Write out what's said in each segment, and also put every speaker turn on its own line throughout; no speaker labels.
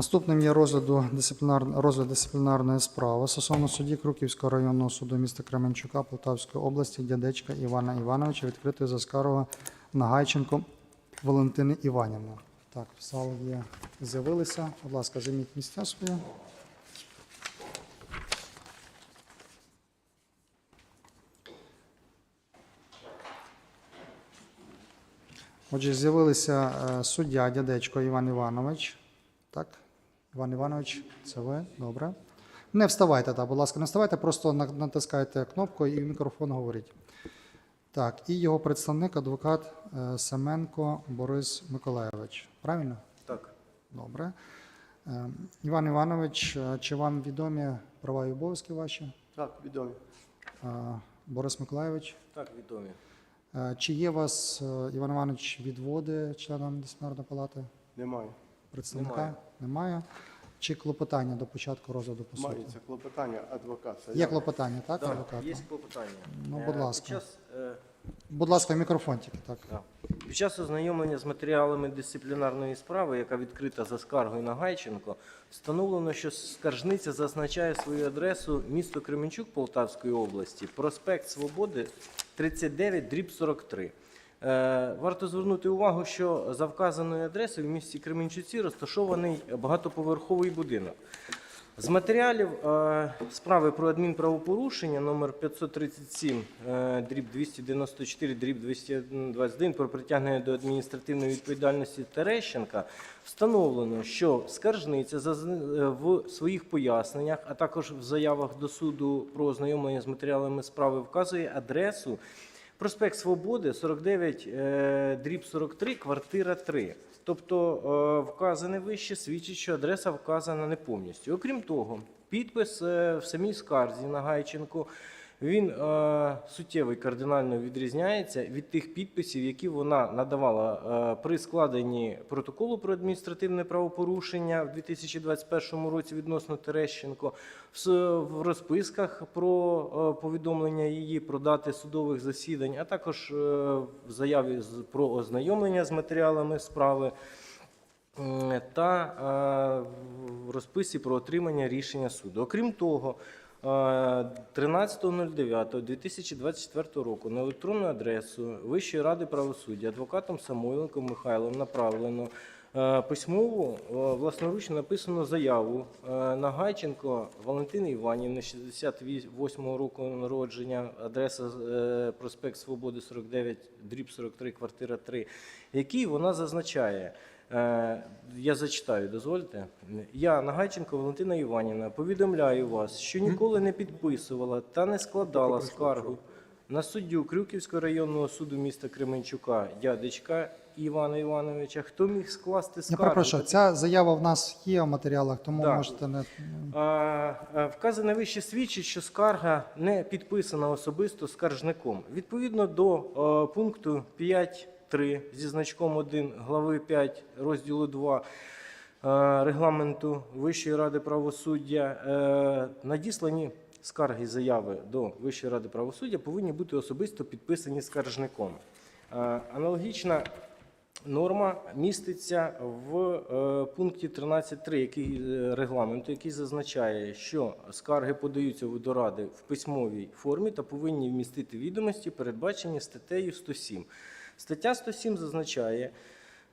Наступним є розгляду дисциплінар... розгляд дисциплінарної справи стосовно судді Круківського районного суду міста Кременчука Полтавської області дядечка Івана Івановича відкритої за скаргою Нагайченко Валентини Іванівни. Так, в зал є з'явилися. Будь ласка, займіть місця свої. Отже, з'явилися е, суддя дядечко Іван Іванович. Так, Іван Іванович, це ви? Добре. Не вставайте, так, будь ласка, не вставайте, просто натискайте кнопку і в мікрофон говоріть. Так, і його представник, адвокат е, Семенко Борис Миколайович. Правильно?
Так,
Добре. Е, Іван Іванович, е, чи вам відомі права і обов'язки ваші?
так, відомі.
Борис Миколайович?
Так, відомі.
Чи є у вас, Іван Іванович, відводи членам дисциплінарної палати?
Немає.
Представника?
Немає.
Немає. Чи клопотання до початку розгляду по суті?
Мається клопотання адвоката.
Є клопотання, так,
Так,
адвоката?
є клопотання.
Ну,
Е,
будь ласка.
Під час, е,
Будь ласка, мікрофон тільки так.
так. Під час ознайомлення з матеріалами дисциплінарної справи, яка відкрита за скаргою на Гайченко, встановлено, що скаржниця зазначає свою адресу місто Кременчук Полтавської області, проспект Свободи 39, дріб 43. Е, Варто звернути увагу, що за вказаною адресою в місті Кременчуці розташований багатоповерховий будинок. З матеріалів е, справи про адмінправопорушення номер 537 е, дріб 294 дріб 221 про притягнення до адміністративної відповідальності Терещенка встановлено, що скаржниця в своїх поясненнях, а також в заявах до суду про ознайомлення з матеріалами справи вказує адресу Проспект Свободи, 49, е, дріб 43, квартира 3. Тобто е, вказане вище свідчить, що адреса вказана не повністю. Окрім того, підпис е, в самій скарзі на Гайченко він е, суттєво і кардинально відрізняється від тих підписів, які вона надавала е, при складенні протоколу про адміністративне правопорушення в 2021 році відносно Терещенко, в, в розписках про е, повідомлення її про дати судових засідань, а також е, в заяві з- про ознайомлення з матеріалами справи. Та е, в розписі про отримання рішення суду. Окрім того, 13.09.2024 року на електронну адресу Вищої ради правосуддя адвокатом Самойленком Михайлом направлено е, письмову е, власноручно написану заяву е, на Гайченко Валентини Іванівни, 68 року народження, адреса е, проспект Свободи 49, дріб 43, квартира 3, який вона зазначає. Е, Я зачитаю, дозвольте. Я, Нагайченко Валентина Іванівна, повідомляю вас, що ніколи не підписувала та не складала скаргу на суддю Крюківського районного суду міста Кременчука, дядечка Івана Івановича. Хто міг скласти
Я
скаргу?
перепрошую, ця заява в нас є в матеріалах, тому
Так.
можете не.
А, а, Вказане вище свідчить, що скарга не підписана особисто скаржником. Відповідно до е, пункту 5.3 зі значком 1 глави 5 розділу 2 е, регламенту Вищої ради правосуддя е, надіслані скарги і заяви до Вищої ради правосуддя повинні бути особисто підписані скаржником. Е, Аналогічна Норма міститься в пункті 13.3 який, регламенту, який зазначає, що скарги подаються до Ради в письмовій формі та повинні вмістити відомості, передбачені статтею 107. Стаття 107 зазначає,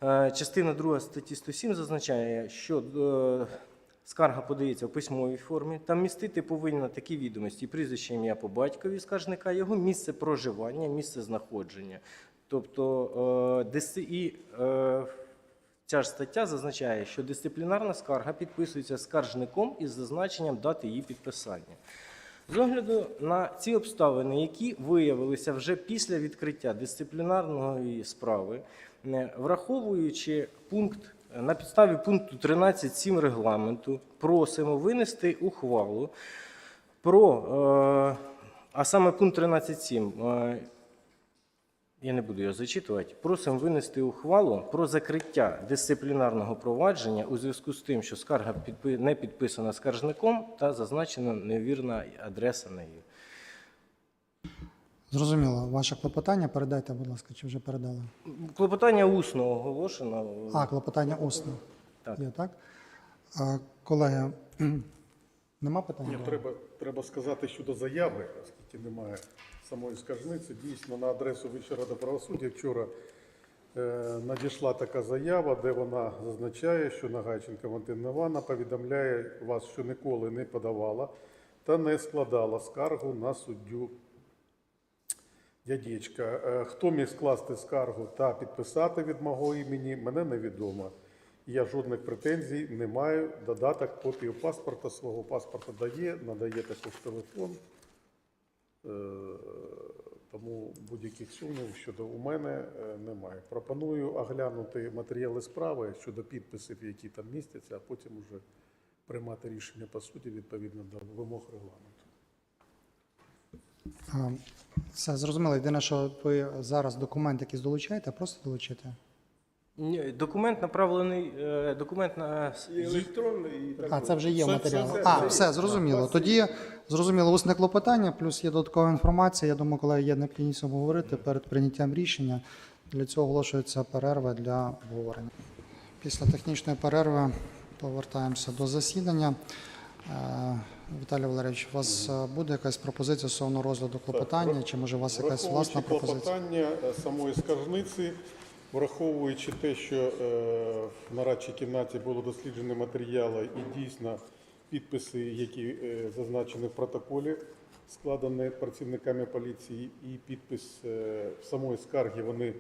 е, частина 2 статті 107 зазначає, що е, скарга подається в письмовій формі. Там містити повинна такі відомості: прізвище ім'я по батькові скаржника, його місце проживання, місце знаходження. Тобто е, і ця ж стаття зазначає, що дисциплінарна скарга підписується скаржником із зазначенням дати її підписання. З огляду на ці обставини, які виявилися вже після відкриття дисциплінарної справи, не, враховуючи пункт е, на підставі пункту 13.7 регламенту, просимо винести ухвалу про, е, а саме пункт 13.7, е, я не буду його зачитувати. Просимо винести ухвалу про закриття дисциплінарного провадження у зв'язку з тим, що скарга не підписана скаржником та зазначена невірна адреса нею.
Зрозуміло, ваше клопотання передайте, будь ласка, чи вже передали?
Клопотання усно оголошено.
А, клопотання усне.
Так.
Є, так? А, колеги, нема питань?
Ні, треба, треба сказати щодо заяви, оскільки немає самої скаржниці. Дійсно, на адресу Вищої ради правосуддя вчора е, надійшла така заява, де вона зазначає, що Нагайченко Валентина Івановна повідомляє вас, що ніколи не подавала та не складала скаргу на суддю Дядечка. Е, Хто міг скласти скаргу та підписати від мого імені, мене невідомо. Я жодних претензій не маю. Додаток копію паспорта свого паспорта дає, надає також телефон. Тому будь-яких сумнів щодо у мене е, немає. Пропоную оглянути матеріали справи щодо підписів, які там містяться, а потім уже приймати рішення по суті відповідно до вимог регламенту.
Це зрозуміло. Єдине, що ви зараз документ який долучаєте, просто долучите.
Ні, Документ направлений, е, документ на
електронний, і так
А, це вже є
Все-
матеріал.
все-
А,
все-
все, зрозуміло. Тоді зрозуміло усне клопотання, плюс є додаткова інформація. Я думаю, коли є необхідність обговорити перед прийняттям рішення, для цього оголошується перерва для обговорення. Після технічної перерви повертаємося до засідання. Е, Віталій Валерійович, у вас е, буде якась пропозиція стосовно розгляду клопотання, чи може у вас якась власна
Враховуючи
пропозиція?
клопотання е, самої скаржниці, враховуючи те, що е, в нарадчій кімнаті було досліджені матеріали і дійсно підписи, які е, зазначені в протоколі, складені працівниками поліції, і підпис е, самої скарги, вони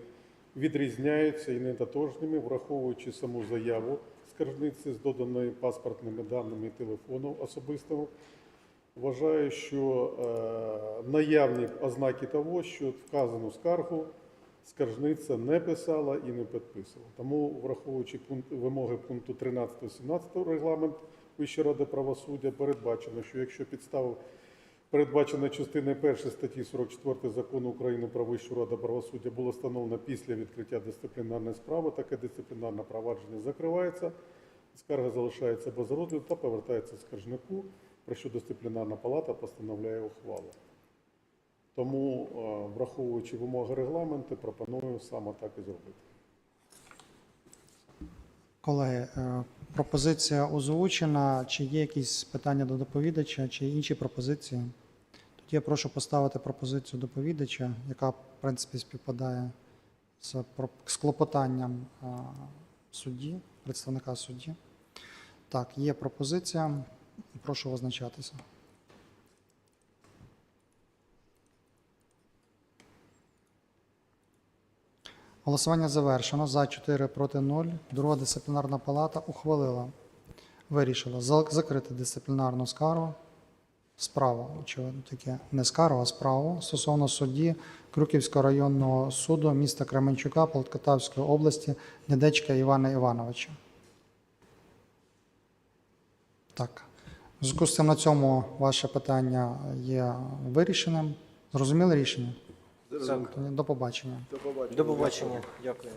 відрізняються і нетотожніми, враховуючи саму заяву скаржниці з доданими паспортними даними телефону особистого. Вважаю, що наявні ознаки того, що вказану скаргу скаржниця не писала і не підписувала. Тому, враховуючи пункт, вимоги пункту 13-17 регламенту Вищої ради правосуддя, передбачено, що якщо підстава передбачена частиною 1 статті 44 закону України про Вищу раду правосуддя було встановлено після відкриття дисциплінарної справи, таке дисциплінарне провадження закривається, скарга залишається без розгляду та повертається скаржнику, про що дисциплінарна палата постановляє ухвалу. Тому, е, враховуючи вимоги регламенту, пропоную саме так і зробити.
Колеги, е, пропозиція озвучена. Чи є якісь питання до доповідача, чи інші пропозиції? Тоді я прошу поставити пропозицію доповідача, яка, в принципі, співпадає з, клопотанням е, судді, представника судді. Так, є пропозиція. Прошу визначатися. Голосування завершено. За 4 проти 0. Друга дисциплінарна палата ухвалила, вирішила закрити дисциплінарну скаргу. Справу, очевидно, таке не скаргу, а справу стосовно судді Крюківського районного суду міста Кременчука Полткатавської області Дядечка Івана Івановича. Так. Зв'язку з цим на цьому ваше питання є вирішеним. Зрозуміли рішення?
Так.
До побачення.
До побачення. Дякую.